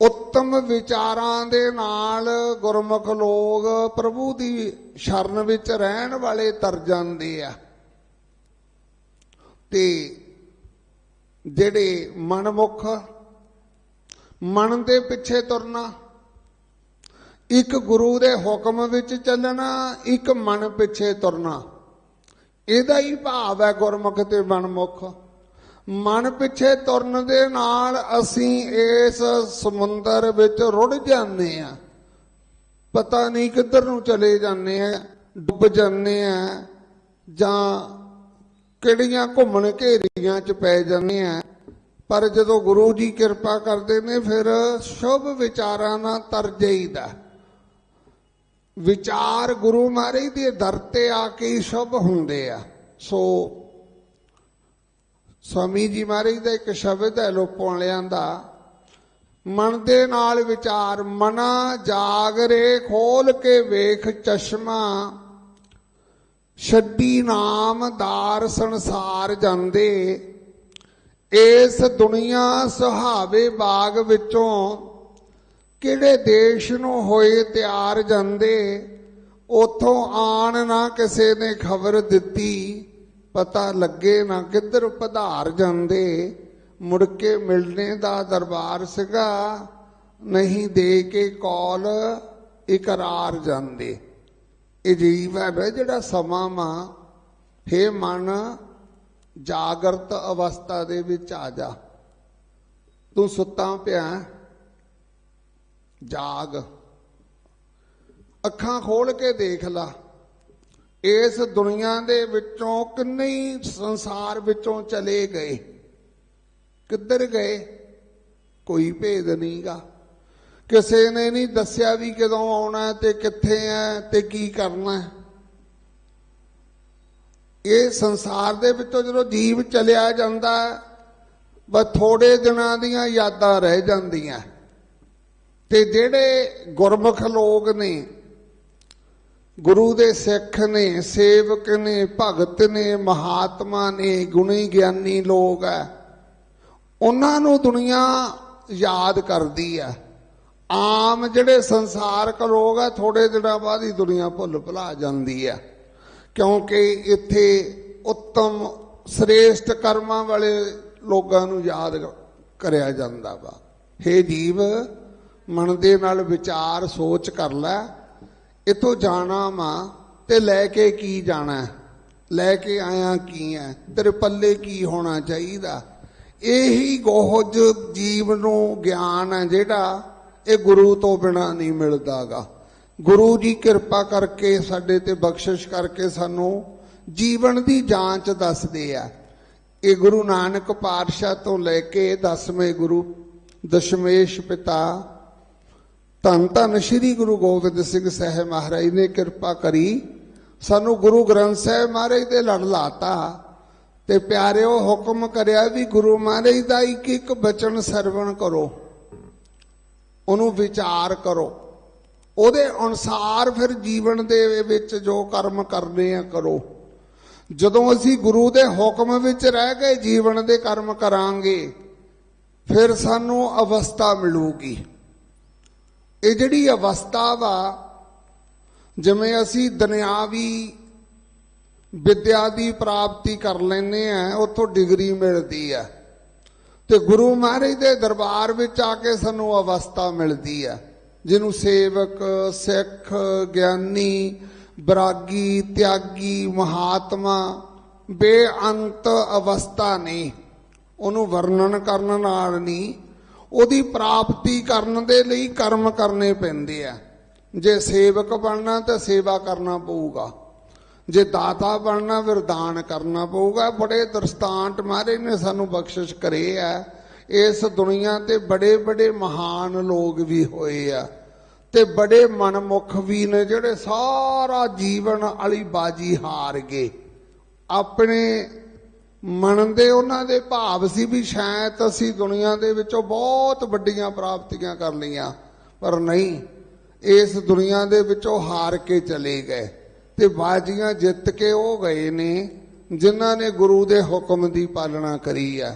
ਉੱਤਮ ਵਿਚਾਰਾਂ ਦੇ ਨਾਲ ਗੁਰਮੁਖ ਲੋਕ ਪ੍ਰਭੂ ਦੀ ਸ਼ਰਨ ਵਿੱਚ ਰਹਿਣ ਵਾਲੇ ਤਰ ਜਾਂਦੇ ਆ। ਤੇ ਜਿਹੜੇ ਮਨਮੁਖ, ਮਨ ਦੇ ਪਿੱਛੇ ਤੁਰਨਾ, ਇੱਕ ਗੁਰੂ ਦੇ ਹੁਕਮ ਵਿੱਚ ਚੱਲਣਾ, ਇੱਕ ਮਨ ਪਿੱਛੇ ਤੁਰਨਾ, ਇਹਦਾ ਹੀ ਭਾਵ ਹੈ ਗੁਰਮੁਖ ਤੇ ਮਨਮੁਖ। ਮਨ ਪਿੱਛੇ ਤੁਰਨ ਦੇ ਨਾਲ ਅਸੀਂ ਇਸ ਸਮੁੰਦਰ ਵਿੱਚ ਰੁੜ ਜਾਂਦੇ ਆ ਪਤਾ ਨਹੀਂ ਕਿੱਧਰ ਨੂੰ ਚਲੇ ਜਾਂਦੇ ਆ ਡੁੱਬ ਜਾਂਦੇ ਆ ਜਾਂ ਕਿਹੜੀਆਂ ਘੁੰਮਣ ਘੇਰੀਆਂ ਚ ਪੈ ਜਾਂਦੇ ਆ ਪਰ ਜਦੋਂ ਗੁਰੂ ਜੀ ਕਿਰਪਾ ਕਰਦੇ ਨੇ, ਫਿਰ ਸ਼ੁਭ ਵਿਚਾਰਾਂ ਨਾਲ ਤਰ ਜਾਈਦਾ। ਵਿਚਾਰ ਗੁਰੂ ਮਹਾਰਾਜ ਦੇ ਦਰ ਤੇ ਆ ਕੇ ਸ਼ੁਭ ਹੁੰਦੇ ਆ। ਸੋ ਸਵਾਮੀ ਜੀ ਮਹਾਰਾਜ ਦਾ ਇੱਕ ਸ਼ਬਦ ਹੈ ਲੋਪੋਲਿਆਂ ਦਾ। ਮਨ ਦੇ ਨਾਲ ਵਿਚਾਰ, ਮਨਾ ਜਾਗਰੇ ਖੋਲ ਕੇ ਵੇਖ ਚਸ਼ਮਾ। ਛੱਡੀ ਨਾਮਦਾਰ ਸੰਸਾਰ ਜਾਂਦੇ। ਇਸ ਦੁਨੀਆ ਸੁਹਾਵੇ ਬਾਗ ਵਿੱਚੋਂ ਕਿਹੜੇ ਦੇਸ਼ ਨੂੰ ਹੋਏ ਤਿਆਰ ਜਾਂਦੇ, ਉਥੋਂ ਆਣ ਨਾ ਕਿਸੇ ਨੇ ਖਬਰ ਦਿੱਤੀ। ਪਤਾ ਲੱਗੇ ਨਾ ਕਿੱਧਰ ਪਧਾਰ ਜਾਂਦੇ। ਮੁੜ ਕੇ ਮਿਲਣੇ ਦਾ ਦਰਬਾਰ ਸੀਗਾ, ਨਹੀਂ ਦੇ ਕੇ ਕੌਲ ਇਕਰਾਰ ਜਾਂਦੇ। ਇਹ ਜੀਵ ਹੈ ਵੇ ਜਿਹੜਾ ਸਮਾਂ ਮਾ ਹੇ ਮਨ, ਜਾਗਰਤ ਅਵਸਥਾ ਦੇ ਵਿੱਚ ਆ ਜਾ। ਤੂੰ ਸੁੱਤਾ ਪਿਆ, ਜਾਗ। ਅੱਖਾਂ ਖੋਲ ਕੇ ਦੇਖ ਲਾ। ਇਸ ਦੁਨੀਆ ਦੇ ਵਿੱਚੋਂ ਕਿੰਨੇ ਹੀ ਸੰਸਾਰ ਵਿੱਚੋਂ ਚਲੇ ਗਏ, ਕਿੱਧਰ ਗਏ, ਕੋਈ ਭੇਦ ਨਹੀਂਗਾ। ਕਿਸੇ ਨੇ ਨਹੀਂ ਦੱਸਿਆ ਵੀ ਕਦੋਂ ਆਉਣਾ ਤੇ ਕਿੱਥੇ ਹੈ ਤੇ ਕੀ ਕਰਨਾ ਇਹ ਸੰਸਾਰ ਦੇ ਵਿੱਚੋਂ ਜਦੋਂ ਜੀਵ ਚਲਿਆ ਜਾਂਦਾ ਬਸ ਥੋੜੇ ਦਿਨਾਂ ਦੀਆਂ ਯਾਦਾਂ ਰਹਿ ਜਾਂਦੀਆਂ। ਤੇ ਜਿਹੜੇ ਗੁਰਮੁਖ ਲੋਕ ਨੇ ਗੁਰੂ ਦੇ ਸਿੱਖ ਨੇ, ਸੇਵਕ ਨੇ, ਭਗਤ ਨੇ, ਮਹਾਤਮਾ ਨੇ, ਗੁਣੀ ਗਿਆਨੀ ਲੋਕ ਹੈ ਉਹਨਾਂ ਨੂੰ ਦੁਨੀਆ ਯਾਦ ਕਰਦੀ ਹੈ ਆਮ ਜਿਹੜੇ ਸੰਸਾਰਕ ਲੋਕ ਆ ਥੋੜੇ ਦਿਨਾਂ ਬਾਅਦ ਹੀ ਦੁਨੀਆ ਭੁੱਲ ਭੁਲਾ ਜਾਂਦੀ ਹੈ ਕਿਉਂਕਿ ਇੱਥੇ ਉੱਤਮ, ਸ੍ਰੇਸ਼ਟ ਕਰਮਾਂ ਵਾਲੇ ਲੋਕਾਂ ਨੂੰ ਯਾਦ ਕਰਿਆ ਜਾਂਦਾ ਵਾ। ਹੇ ਜੀਵ, ਮਨ ਦੇ ਨਾਲ ਵਿਚਾਰ ਸੋਚ ਕਰ ਲੈ। ਇਤੋਂ ਜਾਣਾ ਵਾ ਤੇ ਲੈ ਕੇ ਕੀ ਜਾਣਾ? ਲੈ ਕੇ ਆਇਆ ਕੀ ਹੈ ਤੇਰੇ ਪੱਲੇ ਕੀ ਹੋਣਾ ਚਾਹੀਦਾ? ਇਹੀ ਗੋਹਜ ਜੀਵ ਨੂੰ ਗਿਆਨ ਹੈ ਜਿਹੜਾ ਇਹ ਗੁਰੂ ਤੋਂ ਬਿਨਾ ਨਹੀਂ ਮਿਲਦਾਗਾ। ਗੁਰੂ ਜੀ ਕਿਰਪਾ ਕਰਕੇ ਸਾਡੇ ਤੇ ਬਖਸ਼ਿਸ਼ ਕਰਕੇ ਸਾਨੂੰ ਜੀਵਨ ਦੀ ਜਾਂਚ ਦੱਸਦੇ ਆ। ਇਹ ਗੁਰੂ ਨਾਨਕ ਪਾਤਸ਼ਾਹ ਤੋਂ ਲੈ ਕੇ ਦਸਵੇਂ ਗੁਰੂ ਦਸ਼ਮੇਸ਼ ਪਿਤਾ ਧੰਨ ਧੰਨ ਸ੍ਰੀ ਗੁਰੂ ਗੋਬਿੰਦ ਸਿੰਘ ਸਾਹਿਬ ਮਹਾਰਾਜ ਨੇ ਕਿਰਪਾ ਕਰੀ ਸਾਨੂੰ ਗੁਰੂ ਗ੍ਰੰਥ ਸਾਹਿਬ ਮਹਾਰਾਜ ਦੇ ਲੜ ਲਾਤਾ ਤੇ ਪਿਆਰਿਓ, ਹੁਕਮ ਕਰਿਆ ਵੀ ਗੁਰੂ ਮਹਾਰਾਜ ਦਾ ਇੱਕ ਇੱਕ ਬਚਨ ਸਰਵਣ ਕਰੋ। ਉਹਨੂੰ ਵਿਚਾਰ ਕਰੋ। ਉਹਦੇ ਅਨੁਸਾਰ ਫਿਰ ਜੀਵਨ ਦੇ ਵਿੱਚ ਜੋ ਕਰਮ ਕਰਨੇ ਆ ਕਰੋ। ਜਦੋਂ ਅਸੀਂ ਗੁਰੂ ਦੇ ਹੁਕਮ ਵਿੱਚ ਰਹਿ ਕੇ ਜੀਵਨ ਦੇ ਕਰਮ ਕਰਾਂਗੇ, ਫਿਰ ਸਾਨੂੰ ਅਵਸਥਾ ਮਿਲੂਗੀ। ਇਹ ਜਿਹੜੀ ਅਵਸਥਾ ਵਾ, ਜਿਵੇਂ ਅਸੀਂ ਦੁਨਿਆਵੀ ਵਿਦਿਆ ਦੀ ਪ੍ਰਾਪਤੀ ਕਰ ਲੈਨੇ ਆ, ਉੱਥੋਂ ਡਿਗਰੀ ਮਿਲਦੀ ਆ। ਤੇ ਗੁਰੂ ਮਹਾਰਾਜ ਦੇ ਦਰਬਾਰ ਵਿੱਚ ਆ ਕੇ ਸਾਨੂੰ ਅਵਸਥਾ ਮਿਲਦੀ ਆ, ਜਿਹਨੂੰ ਸੇਵਕ, ਸਿੱਖ, ਗਿਆਨੀ, ਬਰਾਗੀ, ਤਿਆਗੀ, ਮਹਾਤਮਾ, ਬੇਅੰਤ ਅਵਸਥਾ ਨਹੀਂ, ਉਹਨੂੰ ਵਰਣਨ ਕਰਨ ਨਾਲ ਨਹੀਂ ਉਹਦੀ ਪ੍ਰਾਪਤੀ ਕਰਨ ਦੇ ਲਈ ਕਰਮ ਕਰਨੇ ਪੈਂਦੇ ਆ। ਜੇ ਸੇਵਕ ਬਣਨਾ ਤਾਂ ਸੇਵਾ ਕਰਨਾ ਪਊਗਾ। ਜੇ ਦਾਤਾ ਬਣਨਾ ਫਿਰ ਕਰਨਾ ਪਊਗਾ। ਬੜੇ ਦਰਸਤਾਂਟ ਮਹਾਰਾਜ ਨੇ ਸਾਨੂੰ ਬਖਸ਼ਿਸ਼ ਕਰੇ ਆ। ਇਸ ਦੁਨੀਆ ਤੇ ਬੜੇ ਬੜੇ ਮਹਾਨ ਲੋਕ ਵੀ ਹੋਏ ਆ। ਤੇ ਬੜੇ ਮਨਮੁਖ ਵੀ ਨੇ ਜਿਹੜੇ ਸਾਰਾ ਜੀਵਨ ਵਾਲੀ ਬਾਜੀ ਹਾਰ ਗਏ। ਆਪਣੇ ਮੰਨਦੇ ਉਹਨਾਂ ਦੇ ਭਾਵ ਸੀ ਵੀ ਸ਼ਾਇਦ ਅਸੀਂ ਦੁਨੀਆ ਦੇ ਵਿੱਚੋਂ ਬਹੁਤ ਵੱਡੀਆਂ ਪ੍ਰਾਪਤੀਆਂ ਕਰ ਲਈਆਂ, ਪਰ ਨਹੀਂ। ਇਸ ਦੁਨੀਆ ਦੇ ਵਿੱਚੋਂ ਹਾਰ ਕੇ ਚਲੇ ਗਏ ਤੇ ਬਾਜੀਆਂ ਜਿੱਤ ਕੇ ਉਹ ਗਏ ਨੇ ਜਿਨ੍ਹਾਂ ਨੇ ਗੁਰੂ ਦੇ ਹੁਕਮ ਦੀ ਪਾਲਣਾ ਕਰੀ ਆ।